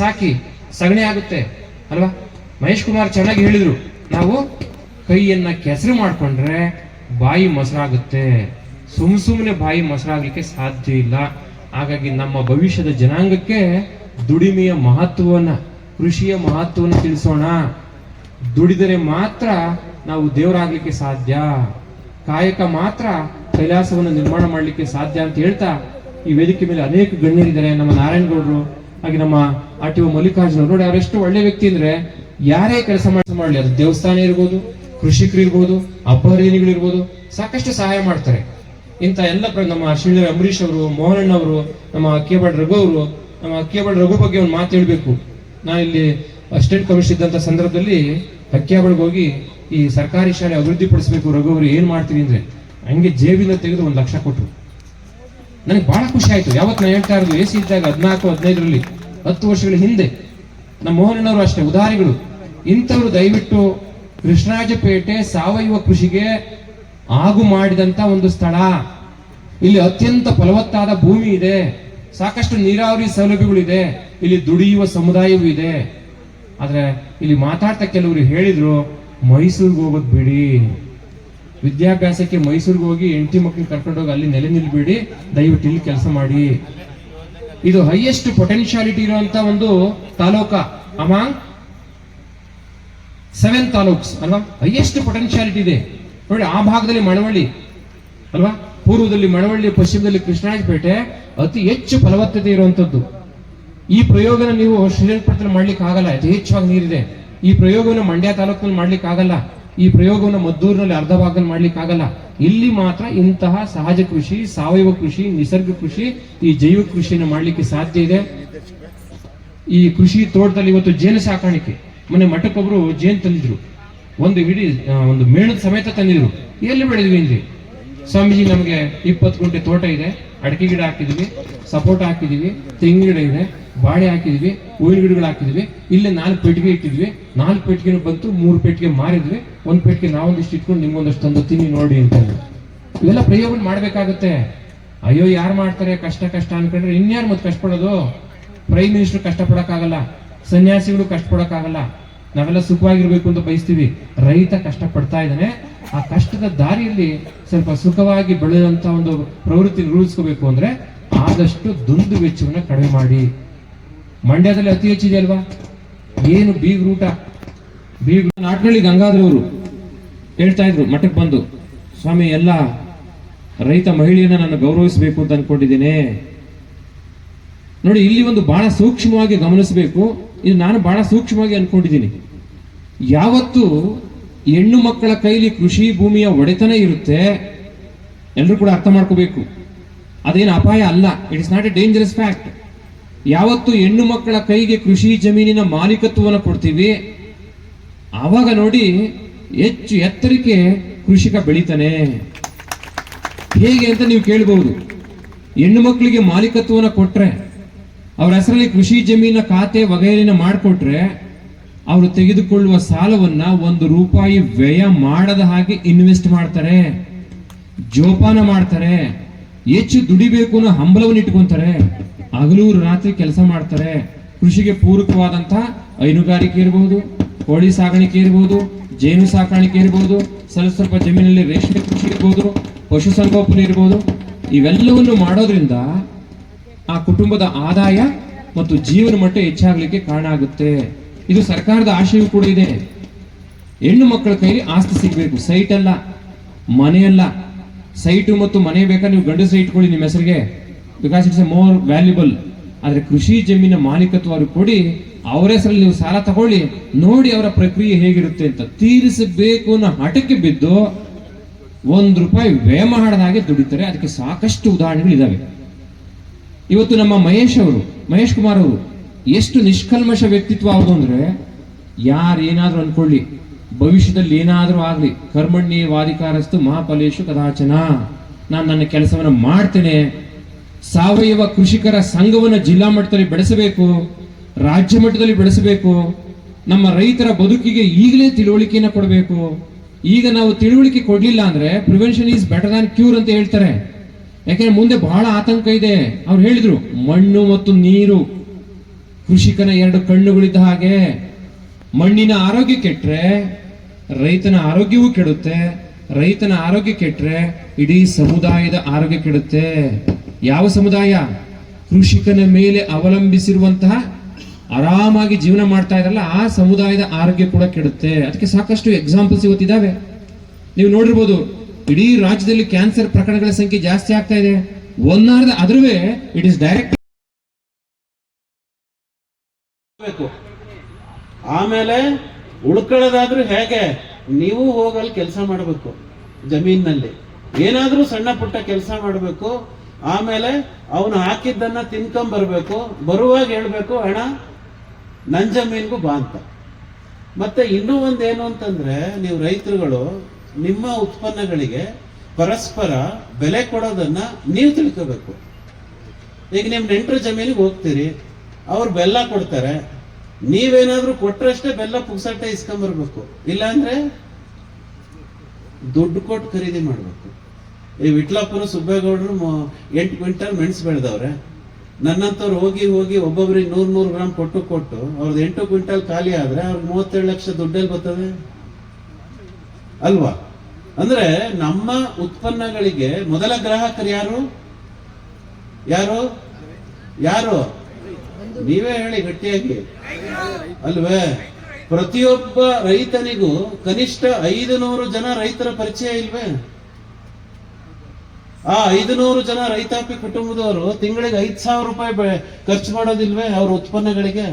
ಸಾಕಿ ಸಗಣಿ ಆಗುತ್ತೆ, ಅಲ್ವಾ? ಮಹೇಶ್ ಕುಮಾರ್ ಚೆನ್ನಾಗಿ ಹೇಳಿದ್ರು. ನಾವು ಕೈಯನ್ನ ಕೆಸರು ಮಾಡ್ಕೊಂಡ್ರೆ ಬಾಯಿ ಮೊಸರಾಗುತ್ತೆ. ಸುಮ್ ಸುಮ್ಮನೆ ಬಾಯಿ ಮೊಸರಾಗಲಿಕ್ಕೆ ಸಾಧ್ಯ ಇಲ್ಲ. ಹಾಗಾಗಿ ನಮ್ಮ ಭವಿಷ್ಯದ ಜನಾಂಗಕ್ಕೆ ದುಡಿಮೆಯ ಮಹತ್ವವನ್ನ, ಕೃಷಿಯ ಮಹತ್ವವನ್ನು ತಿಳಿಸೋಣ. ದುಡಿದರೆ ಮಾತ್ರ ನಾವು ದೇವರಾಗ್ಲಿಕ್ಕೆ ಸಾಧ್ಯ. ಕಾಯಕ ಮಾತ್ರ ಕೈಲಾಸವನ್ನು ನಿರ್ಮಾಣ ಮಾಡಲಿಕ್ಕೆ ಸಾಧ್ಯ ಅಂತ ಹೇಳ್ತಾ ಈ ವೇದಿಕೆ ಮೇಲೆ ಅನೇಕ ಗಣ್ಯರಿದ್ದಾರೆ. ನಮ್ಮ ನಾರಾಯಣಗೌಡರು ಹಾಗೆ ನಮ್ಮ ಆರ್ ಟಿ ಒ ಮಲ್ಲಿಕಾರ್ಜುನ ನೋಡಿ, ಅವರೆಷ್ಟು ಒಳ್ಳೆ ವ್ಯಕ್ತಿ ಅಂದ್ರೆ ಯಾರೇ ಕೆಲಸ ಮಾಡಲಿ, ಅದು ದೇವಸ್ಥಾನ ಇರ್ಬೋದು, ಕೃಷಿಕರು ಇರ್ಬೋದು, ಅಪಹರಿಣಿಗಳಿರ್ಬೋದು, ಸಾಕಷ್ಟು ಸಹಾಯ ಮಾಡ್ತಾರೆ. ಇಂಥ ಎಲ್ಲ ನಮ್ಮ ಶ್ರೀಧರ್ ಅಂಬರೀಶ್ ಅವರು, ಮೋಹನಣ್ಣ ಅವರು, ನಮ್ಮ ಕೇಬಾಳ್ ರಘು ಅವರು, ನಮ್ಮ ಕೇಬಾಳ್ ರಘು ಬಗ್ಗೆ ಒಂದು ಮಾತು ಹೇಳಬೇಕು. ನಾನು ಇಲ್ಲಿ ಸ್ಟೇಟ್ ಕಮಿಷನ್ ಇದ್ದಂತ ಸಂದರ್ಭದಲ್ಲಿ ಹಕ್ಕಿಯಾಬಳಿಗೆ ಹೋಗಿ ಈ ಸರ್ಕಾರಿ ಶಾಲೆ ಅಭಿವೃದ್ಧಿ ಪಡಿಸಬೇಕು ರಘು ಅವರು, ಏನು ಮಾಡ್ತೀವಿ ಅಂದ್ರೆ ಹಂಗೆ ಜೇಬಿಂದ ತೆಗೆದು ಒಂದು ಲಕ್ಷ ಕೊಟ್ಟರು ನನಗೆ ಬಹಳ ಖುಷಿ ಆಯ್ತು. ಯಾವತ್ತು ನಾನು ಹೇಳ್ತಾ ಇರೋದು, ಎ ಸಿ ಇದ್ದಾಗ ಹದಿನಾಲ್ಕು, ಹದಿನೈದರಲ್ಲಿ ಹತ್ತು ವರ್ಷಗಳ ಹಿಂದೆ, ನಮ್ಮ ಮೋಹನವರು ಅಷ್ಟೇ ಉದಾಹರಣೆಗಳು ಇಂಥವರು ದಯವಿಟ್ಟು ಕೃಷ್ಣರಾಜಪೇಟೆ ಸಾವಯವ ಕೃಷಿಗೆ ಆಗು ಮಾಡಿದಂತ ಒಂದು ಸ್ಥಳ. ಇಲ್ಲಿ ಅತ್ಯಂತ ಫಲವತ್ತಾದ ಭೂಮಿ ಇದೆ. ಸಾಕಷ್ಟು ನೀರಾವರಿ ಸೌಲಭ್ಯಗಳಿದೆ. ಇಲ್ಲಿ ದುಡಿಯುವ ಸಮುದಾಯವೂ ಇದೆ. ಆದರೆ ಇಲ್ಲಿ ಮಾತಾಡ್ತಾ ಕೆಲವರು ಹೇಳಿದ್ರು, ಮೈಸೂರಿಗೆ ಹೋಗೋದು ಬಿಡಿ. ವಿದ್ಯಾಭ್ಯಾಸಕ್ಕೆ ಮೈಸೂರಿಗೆ ಹೋಗಿ ಹೆಂಡತಿ ಮಕ್ಕಳು ಕರ್ಕೊಂಡೋಗಿ ಅಲ್ಲಿ ನೆಲೆ ನಿಲ್ಬೇಡಿ. ದಯವಿಟ್ಟು ಇಲ್ಲಿ ಕೆಲಸ ಮಾಡಿ. ಇದು ಹೈಯೆಸ್ಟ್ ಪೊಟೆನ್ಶಿಯಾಲಿಟಿ ಇರುವಂತ ಒಂದು ತಾಲೂಕ ಅಮಾಂಗ್ ಸೆವೆನ್ ತಾಲೂಕ್ಸ್, ಅಲ್ವಾ? ಹೈಯೆಸ್ಟ್ ಪೊಟೆನ್ಶಿಯಾಲಿಟಿ ಇದೆ. ನೋಡಿ, ಆ ಭಾಗದಲ್ಲಿ ಮಳವಳ್ಳಿ, ಅಲ್ವಾ? ಪೂರ್ವದಲ್ಲಿ ಮಳವಳ್ಳಿ, ಪಶ್ಚಿಮದಲ್ಲಿ ಕೃಷ್ಣರಾಜಪೇಟೆ, ಅತಿ ಹೆಚ್ಚು ಫಲವತ್ತತೆ ಇರುವಂತದ್ದು. ಈ ಪ್ರಯೋಗನ ನೀವು ಶ್ರೀರಂಗಪಟ್ಟಣ ಮಾಡ್ಲಿಕ್ಕೆ ಆಗಲ್ಲ ಅತಿ ಯಥೇಚ್ಛವಾಗಿ ನೀರಿದೆ. ಈ ಪ್ರಯೋಗವನ್ನು ಮಂಡ್ಯ ತಾಲೂಕಿನಲ್ಲಿ ಮಾಡ್ಲಿಕ್ಕೆ ಆಗಲ್ಲ ಈ ಪ್ರಯೋಗವನ್ನು ಮದ್ದೂರಿನಲ್ಲಿ ಅರ್ಧ ಭಾಗದಲ್ಲಿ ಮಾಡ್ಲಿಕ್ಕೆ ಆಗಲ್ಲ. ಇಲ್ಲಿ ಮಾತ್ರ ಇಂತಹ ಸಹಜ ಕೃಷಿ, ಸಾವಯವ ಕೃಷಿ, ನಿಸರ್ಗ ಕೃಷಿ, ಈ ಜೈವ ಕೃಷಿಯನ್ನು ಮಾಡ್ಲಿಕ್ಕೆ ಸಾಧ್ಯ ಇದೆ. ಈ ಕೃಷಿ ತೋಟದಲ್ಲಿ ಇವತ್ತು ಜೇನು ಸಾಕಾಣಿಕೆ. ಮೊನ್ನೆ ಮಠಕ್ಕೊಬ್ರು ಜೇನು ತಂದಿದ್ರು. ಒಂದು ಇಡೀ ಒಂದು ಮೇಣದ ಸಮೇತ ತಂದಿದ್ರು. ಎಲ್ಲಿ ಬೆಳೆದ್ವಿ ಅಂದ್ರೆ? ಸ್ವಾಮೀಜಿ, ನಮಗೆ ಇಪ್ಪತ್ತು ಗುಂಟೆ ತೋಟ ಇದೆ. ಅಡಿಕೆ ಗಿಡ ಹಾಕಿದ್ವಿ, ಸಪೋಟ ಹಾಕಿದೀವಿ, ತೆಂಗಿನ ಗಿಡ ಇದೆ, ಬಾಳೆ ಹಾಕಿದ್ವಿ, ಹೂವಿನ ಗಿಡಗಳು ಹಾಕಿದ್ವಿ. ಇಲ್ಲಿ ನಾಲ್ಕು ಪೆಟ್ಟಿಗೆ ಇಟ್ಟಿದ್ವಿ. ನಾಲ್ಕು ಪೆಟ್ಟಿಗೆ ಬಂತು, ಮೂರು ಪೆಟ್ಟಿಗೆ ಮಾರಿದ್ವಿ. ಒಂದ್ ಪೆಟ್ಟಿಗೆ ನಾವೊಂದಿಷ್ಟು ಇಟ್ಕೊಂಡು ನಿಮ್ಗೊಂದಷ್ಟು ತಂದು ತಿನ್ನಿ ನೋಡಿ ಅಂತ. ಇವೆಲ್ಲ ಪ್ರಯೋಗ ಮಾಡ್ಬೇಕಾಗುತ್ತೆ. ಅಯ್ಯೋ, ಯಾರು ಮಾಡ್ತಾರೆ? ಕಷ್ಟ ಕಷ್ಟ ಅನ್ಕೊಂಡ್ರೆ ಇನ್ಯಾರು ಮತ್ತೆ ಕಷ್ಟಪಡೋದು ಪ್ರೈಮ್ ಮಿನಿಸ್ಟರ್ ಕಷ್ಟಪಡಕ್ಕಾಗಲ್ಲ ಸನ್ಯಾಸಿಗಳು ಕಷ್ಟಪಡಕ್ಕಾಗಲ್ಲ ನಾವೆಲ್ಲ ಸುಖವಾಗಿರ್ಬೇಕು ಅಂತ ಬಯಸ್ತೀವಿ. ರೈತ ಕಷ್ಟ ಪಡ್ತಾ ಇದ್ದಾನೆ. ಆ ಕಷ್ಟದ ದಾರಿಯಲ್ಲಿ ಸ್ವಲ್ಪ ಸುಖವಾಗಿ ಬೆಳೆದಂತ ಒಂದು ಪ್ರವೃತ್ತಿ ರೂಢಿಸ್ಕೋಬೇಕು ಅಂದ್ರೆ ಆದಷ್ಟು ದುಂದು ವೆಚ್ಚವನ್ನ ಕಡಿಮೆ ಮಾಡಿ. ಮಂಡ್ಯದಲ್ಲಿ ಅತಿ ಹೆಚ್ಚಿದೆ ಅಲ್ವಾ? ಏನು ಬೀಗ್ರೂಟ ಬೀಗ್ ನಾಟ್ನಳ್ಳಿ ಗಂಗಾಧರವರು ಹೇಳ್ತಾ ಇದ್ರು, ಮಠಕ್ಕೆ ಬಂದು, ಸ್ವಾಮಿ, ಎಲ್ಲ ರೈತ ಮಹಿಳೆಯನ್ನ ನಾನು ಗೌರವಿಸಬೇಕು ಅಂತ ಅನ್ಕೊಂಡಿದ್ದೀನಿ. ನೋಡಿ, ಇಲ್ಲಿ ಒಂದು ಬಹಳ ಸೂಕ್ಷ್ಮವಾಗಿ ಗಮನಿಸಬೇಕು. ಇದು ನಾನು ಬಹಳ ಸೂಕ್ಷ್ಮವಾಗಿ ಅನ್ಕೊಂಡಿದ್ದೀನಿ. ಯಾವತ್ತು ಹೆಣ್ಣು ಮಕ್ಕಳ ಕೈಲಿ ಕೃಷಿ ಭೂಮಿಯ ಒಡೆತನ ಇರುತ್ತೆ ಎಲ್ಲರೂ ಕೂಡ ಅರ್ಥ ಮಾಡ್ಕೋಬೇಕು. ಅದೇನು ಅಪಾಯ ಅಲ್ಲ. It is not a dangerous fact ಯಾವತ್ತು ಹೆಣ್ಣು ಮಕ್ಕಳ ಕೈಗೆ ಕೃಷಿ ಜಮೀನಿನ ಮಾಲೀಕತ್ವವನ್ನು ಕೊಡ್ತೀವಿ. ಆವಾಗ ನೋಡಿ, ಹೆಚ್ಚು ಎತ್ತರಕ್ಕೆ ಕೃಷಿಕ ಬೆಳೀತಾನೆ. ಹೇಗೆ ಅಂತ ನೀವು ಕೇಳಬಹುದು. ಹೆಣ್ಣು ಮಕ್ಕಳಿಗೆ ಮಾಲೀಕತ್ವವನ್ನು ಕೊಟ್ರೆ ಅವ್ರ ಹೆಸರಲ್ಲಿ ಕೃಷಿ ಜಮೀನ ಖಾತೆ ವಗೈರಿನ ಮಾಡಿಕೊಟ್ರೆ ಅವರು ತೆಗೆದುಕೊಳ್ಳುವ ಸಾಲವನ್ನ ಒಂದು ರೂಪಾಯಿ ವ್ಯಯ ಮಾಡದ ಹಾಗೆ ಇನ್ವೆಸ್ಟ್ ಮಾಡ್ತಾರೆ, ಜೋಪಾನ ಮಾಡ್ತಾರೆ, ಹೆಚ್ಚು ದುಡಿಬೇಕು ಅನ್ನೋ ಹಂಬಲವನ್ನು ಇಟ್ಕೊಂತಾರೆ, ಹಗಲು ರಾತ್ರಿ ಕೆಲಸ ಮಾಡ್ತಾರೆ. ಕೃಷಿಗೆ ಪೂರಕವಾದಂತಹ ಹೈನುಗಾರಿಕೆ ಇರಬಹುದು ಕೋಳಿ ಸಾಕಾಣಿಕೆ ಇರಬಹುದು ಜೇನು ಸಾಕಾಣಿಕೆ ಇರಬಹುದು ಸ್ವಲ್ಪ ಸ್ವಲ್ಪ ಜಮೀನಲ್ಲಿ ರೇಷ್ಮೆ ಕೃಷಿ ಇರಬಹುದು ಪಶುಸಂಗೋಪನೆ ಇರಬಹುದು ಇವೆಲ್ಲವನ್ನು ಮಾಡೋದ್ರಿಂದ ಆ ಕುಟುಂಬದ ಆದಾಯ ಮತ್ತು ಜೀವನ ಮಟ್ಟ ಹೆಚ್ಚಾಗಲಿಕ್ಕೆ ಕಾರಣ ಆಗುತ್ತೆ. ಇದು ಸರ್ಕಾರದ ಆಶಯವೂ ಕೂಡ ಇದೆ. ಹೆಣ್ಣು ಮಕ್ಕಳ ಕೈಲಿ ಆಸ್ತಿ ಸಿಗಬೇಕು. ಸೈಟ್ ಅಲ್ಲ ಮನೆಯಲ್ಲ ಸೈಟು ಮತ್ತು ಮನೆ ಬೇಕಾ ನೀವು ಗಂಡಸರು ಇಟ್ಕೊಳ್ಳಿ ನಿಮ್ಮ ಹೆಸರಿಗೆ. Because it's a more valuable ಆದರೆ ಕೃಷಿ ಜಮೀನ ಮಾಲೀಕತ್ವ ಅವ್ರಿಗೆ ಕೊಡಿ, ಅವರ ಹೆಸರಲ್ಲಿ ನೀವು ಸಾಲ ತಗೊಳ್ಳಿ, ನೋಡಿ ಅವರ ಪ್ರಕ್ರಿಯೆ ಹೇಗಿರುತ್ತೆ ಅಂತ ತೀರಿಸಬೇಕು ಅನ್ನೋ ಹಠಕ್ಕೆ ಬಿದ್ದು ಒಂದು ರೂಪಾಯಿ ವ್ಯಯ ಮಾಡದಾಗೆ ದುಡಿತಾರೆ. ಅದಕ್ಕೆ ಸಾಕಷ್ಟು ಉದಾಹರಣೆಗಳು ಇದಾವೆ ಇವತ್ತು ನಮ್ಮ ಮಹೇಶ್ ಅವರು, ಮಹೇಶ್ ಕುಮಾರ್ ಅವರು ಎಷ್ಟು ನಿಷ್ಕಲ್ಮಶ ವ್ಯಕ್ತಿತ್ವ ಅವರು ಅಂದ್ರೆ ಯಾರು ಏನಾದರೂ ಅನ್ಕೊಳ್ಳಿ, ಭವಿಷ್ಯದಲ್ಲಿ ಏನಾದರೂ ಆಗಲಿ, ಕರ್ಮಣ್ಯ ವಾದಿಕಾರಸ್ತು ಮಹಾಫಲೇಶು ಕದಾಚನ. ನಾನು ನನ್ನ ಕೆಲಸವನ್ನು ಮಾಡ್ತೇನೆ. ಸಾವಯವ ಕೃಷಿಕರ ಸಂಘವನ್ನು ಜಿಲ್ಲಾ ಮಟ್ಟದಲ್ಲಿ ಬೆಳೆಸಬೇಕು, ರಾಜ್ಯ ಮಟ್ಟದಲ್ಲಿ ಬೆಳೆಸಬೇಕು, ನಮ್ಮ ರೈತರ ಬದುಕಿಗೆ ಈಗಲೇ ತಿಳುವಳಿಕೆಯನ್ನು ಕೊಡಬೇಕು. ಈಗ ನಾವು ತಿಳುವಳಿಕೆ ಕೊಡಲಿಲ್ಲ ಅಂದ್ರೆ prevention is better than cure ಅಂತ ಹೇಳ್ತಾರೆ. ಯಾಕಂದ್ರೆ ಮುಂದೆ ಬಹಳ ಆತಂಕ ಇದೆ. ಅವ್ರು ಹೇಳಿದ್ರು, ಮಣ್ಣು ಮತ್ತು ನೀರು, ಕೃಷಿಕನ ಎರಡು ಕಣ್ಣುಗಳಿದ್ದ ಹಾಗೆ, ಮಣ್ಣಿನ ಆರೋಗ್ಯ ಕೆಟ್ಟರೆ ರೈತನ ಆರೋಗ್ಯವೂ ಕೆಡುತ್ತೆ, ರೈತನ ಆರೋಗ್ಯ ಕೆಟ್ಟರೆ ಇಡೀ ಸಮುದಾಯದ ಆರೋಗ್ಯ ಕೆಡುತ್ತೆ. ಯಾವ ಸಮುದಾಯ? ಕೃಷಿಕನ ಮೇಲೆ ಅವಲಂಬಿಸಿರುವಂತಹ ಆರಾಮಾಗಿ ಜೀವನ ಮಾಡ್ತಾ ಇರಲ್ಲ ಆ ಸಮುದಾಯದ ಆರೋಗ್ಯ ಕೂಡ ಕೆಡುತ್ತೆ. ಅದಕ್ಕೆ ಸಾಕಷ್ಟು ಎಕ್ಸಾಂಪಲ್ಸ್ ಇವತ್ತಿದ್ದಾವೆ ನೀವು ನೋಡಿರ್ಬೋದು ಇಡೀ ರಾಜ್ಯದಲ್ಲಿ ಕ್ಯಾನ್ಸರ್ ಪ್ರಕರಣಗಳ ಸಂಖ್ಯೆ ಜಾಸ್ತಿ ಆಗ್ತಾ ಇದೆ. ಒಂದಾರದ ಅದ್ರವೇ ಇಟ್ ಇಸ್ ಡೈರೆಕ್ಟ್ ಆಮೇಲೆ ಉಳ್ಕೊಳ್ಳೋದಾದ್ರೂ ಹೇಗೆ? ನೀವು ಹೋಗಲ್ಲಿ ಕೆಲಸ ಮಾಡಬೇಕು, ಜಮೀನಿನಲ್ಲಿ. ಏನಾದ್ರೂ ಸಣ್ಣ ಪುಟ್ಟ ಕೆಲಸ ಮಾಡಬೇಕು, ಆಮೇಲೆ ಅವನು ಹಾಕಿದ್ದನ್ನ ತಿನ್ಕೊಂಡ್ ಬರ್ಬೇಕು ಬರುವಾಗ ಹೇಳ್ಬೇಕು ಹಣ ನನ್ ಜಮೀನ್ಗೂ ಬಾ ಅಂತ. ಮತ್ತೆ ಇನ್ನೂ ಒಂದೇನು ಅಂತಂದ್ರೆ, ನೀವು ರೈತರುಗಳು ನಿಮ್ಮ ಉತ್ಪನ್ನಗಳಿಗೆ ಪರಸ್ಪರ ಬೆಲೆ ಕೊಡೋದನ್ನ ನೀವು ತಿಳ್ಕೋಬೇಕು. ಈಗ ನಿಮ್ ನೆಂಟರ ಜಮೀನಿಗೆ ಹೋಗ್ತೀರಿ, ಅವ್ರು ಬೆಲ್ಲ ಕೊಡ್ತಾರೆ, ನೀವೇನಾದ್ರೂ ಕೊಟ್ರಷ್ಟೇ ಬೆಲ್ಲ ಪುಕ್ಸಟ್ಟೆ ಇಸ್ಕೊಂಬರ್ಬೇಕು. ಇಲ್ಲಾಂದ್ರೆ ದುಡ್ಡು ಕೊಟ್ಟು ಖರೀದಿ ಮಾಡ್ಬೇಕು. ಈ ವಿಟ್ಲಾಪುರ ಸುಬ್ಬೇಗೌಡರು ಎಂಟು ಕ್ವಿಂಟಲ್ ಮೆಣಸು ಬೆಳೆದವ್ರೆ. ನನ್ನಂತವ್ರು ಹೋಗಿ ಹೋಗಿ ಒಬ್ಬೊಬ್ರಿಗೆ ನೂರ್ ನೂರು ಗ್ರಾಮ್ ಕೊಟ್ಟು ಕೊಟ್ಟು ಅವ್ರದ್ದು ಎಂಟು ಕ್ವಿಂಟಲ್ ಖಾಲಿ ಆದ್ರೆ ಅವ್ರಿಗೆ ಮೂವತ್ತೇಳು ಲಕ್ಷ ದುಡ್ಡಲ್ಲಿ ಬರ್ತದೆ. ಅಲ್ವಾ? ಅಂದ್ರೆ ನಮ್ಮ ಉತ್ಪನ್ನಗಳಿಗೆ ಮೊದಲ ಗ್ರಾಹಕರು ಯಾರು? ಯಾರು? ಯಾರು? ನೀವೇ ಹೇಳಿ ಗಟ್ಟಿಯಾಗಿ. ಅಲ್ವೇ? ಪ್ರತಿಯೊಬ್ಬ ರೈತನಿಗೂ ಕನಿಷ್ಠ ಐದು ನೂರು ಜನ ರೈತರ ಪರಿಚಯ ಇಲ್ವೇ? ಆ ಐದು ನೂರು ಜನ ರೈತಾಪಿ ಕುಟುಂಬದವರು ತಿಂಗಳಿಗೆ ಐದ್ ಸಾವಿರ ರೂಪಾಯಿ ಖರ್ಚು ಮಾಡೋದಿಲ್ವೇ ಅವ್ರ ಉತ್ಪನ್ನಗಳಿಗೆ?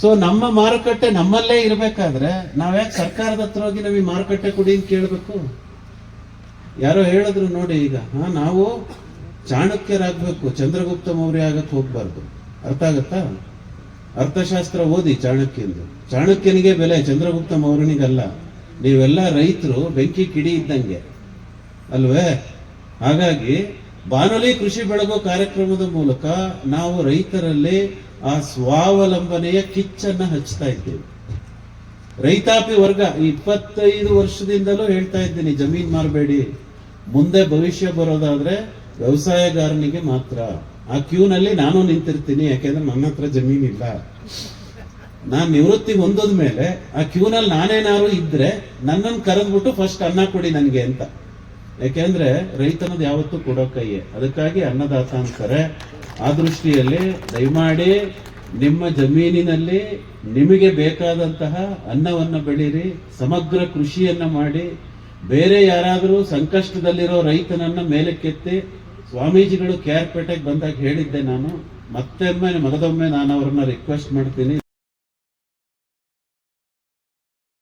ಸೊ ನಮ್ಮ ಮಾರುಕಟ್ಟೆ ನಮ್ಮಲ್ಲೇ ಇರಬೇಕಾದ್ರೆ ನಾವ್ಯಾಕೆ ಸರ್ಕಾರದ ಹತ್ರ ಹೋಗಿ ನಮಗೆ ಮಾರುಕಟ್ಟೆ ಕೊಡಿ ಅಂತ ಕೇಳ್ಬೇಕು? ಯಾರೋ ಹೇಳಿದ್ರು ನೋಡಿ ಈಗ, ಹಾಂ, ನಾವು ಚಾಣಕ್ಯರಾಗಬೇಕು, ಚಂದ್ರಗುಪ್ತ ಮೌರ್ಯ ಆಗಕ್ಕೆ ಹೋಗ್ಬಾರ್ದು. ಅರ್ಥ ಆಗತ್ತಾ? ಅರ್ಥಶಾಸ್ತ್ರ ಓದಿ ಚಾಣಕ್ಯಂದು. ಚಾಣಕ್ಯನಿಗೆ ಬೆಲೆ, ಚಂದ್ರಗುಪ್ತ ಮೌರ್ಯನಿಗಲ್ಲ ನೀವೆಲ್ಲ ರೈತರು, ಬೆಂಕಿ ಕಿಡಿ ಇದ್ದಂಗೆ. ಅಲ್ವೇ? ಹಾಗಾಗಿ ಬಾನುಲಿ ಕೃಷಿ ಬೆಳಗೋ ಕಾರ್ಯಕ್ರಮದ ಮೂಲಕ ನಾವು ರೈತರಲ್ಲಿ ಆ ಸ್ವಾವಲಂಬನೆಯ ಕಿಚ್ಚನ್ನ ಹಚ್ತಾ ಇದ್ದೇವೆ. ರೈತಾಪಿ ವರ್ಗ ಇಪ್ಪತ್ತೈದು ವರ್ಷದಿಂದಲೂ ಹೇಳ್ತಾ ಇದ್ದೀನಿ, ಜಮೀನ್ ಮಾರಬೇಡಿ. ಮುಂದೆ ಭವಿಷ್ಯ ಬರೋದಾದ್ರೆ ವ್ಯವಸಾಯಗಾರನಿಗೆ ಮಾತ್ರ. ಆ ಕ್ಯೂನಲ್ಲಿ ನಾನು ನಿಂತಿರ್ತೀನಿ, ಯಾಕೆಂದ್ರೆ ನನ್ನ ಹತ್ರ ಜಮೀನ್ ಇಲ್ಲ. ನಾನ್ ನಿವೃತ್ತಿ ಹೊಂದದ ಮೇಲೆ ಆ ಕ್ಯೂನಲ್ಲಿ ನಾನೇನಾದ್ರು ಇದ್ರೆ ನನ್ನನ್ನು ಕರೆದ್ಬಿಟ್ಟು ಫಸ್ಟ್ ಅನ್ನ ಕೊಡಿ ನನಗೆ ಅಂತ. ಯಾಕೆಂದ್ರೆ ರೈತನದು ಯಾವತ್ತೂ ಕೊಡೋ ಕೈಯೇ. ಅದಕ್ಕಾಗಿ ಅನ್ನದಾತ ಅಂತಾರೆ. ಆ ದೃಷ್ಟಿಯಲ್ಲಿ ದಯಮಾಡಿ ನಿಮ್ಮ ಜಮೀನಿನಲ್ಲಿ ನಿಮಗೆ ಬೇಕಾದಂತಹ ಅನ್ನವನ್ನು ಬೆಳೀರಿ ಸಮಗ್ರ ಕೃಷಿಯನ್ನ ಮಾಡಿ, ಬೇರೆ ಯಾರಾದರೂ ಸಂಕಷ್ಟದಲ್ಲಿರೋ ರೈತನನ್ನ ಮೇಲಕ್ಕೆತ್ತಿ ಸ್ವಾಮೀಜಿಗಳು ಕೆ ಆರ್ ಪೇಟೆಗೆ ಬಂದಾಗ ಹೇಳಿದ್ದೆ ನಾನು. ಮತ್ತೊಮ್ಮೆ ಮಗದೊಮ್ಮೆ ನಾನು ಅವ್ರನ್ನ ರಿಕ್ವೆಸ್ಟ್ ಮಾಡ್ತೀನಿ.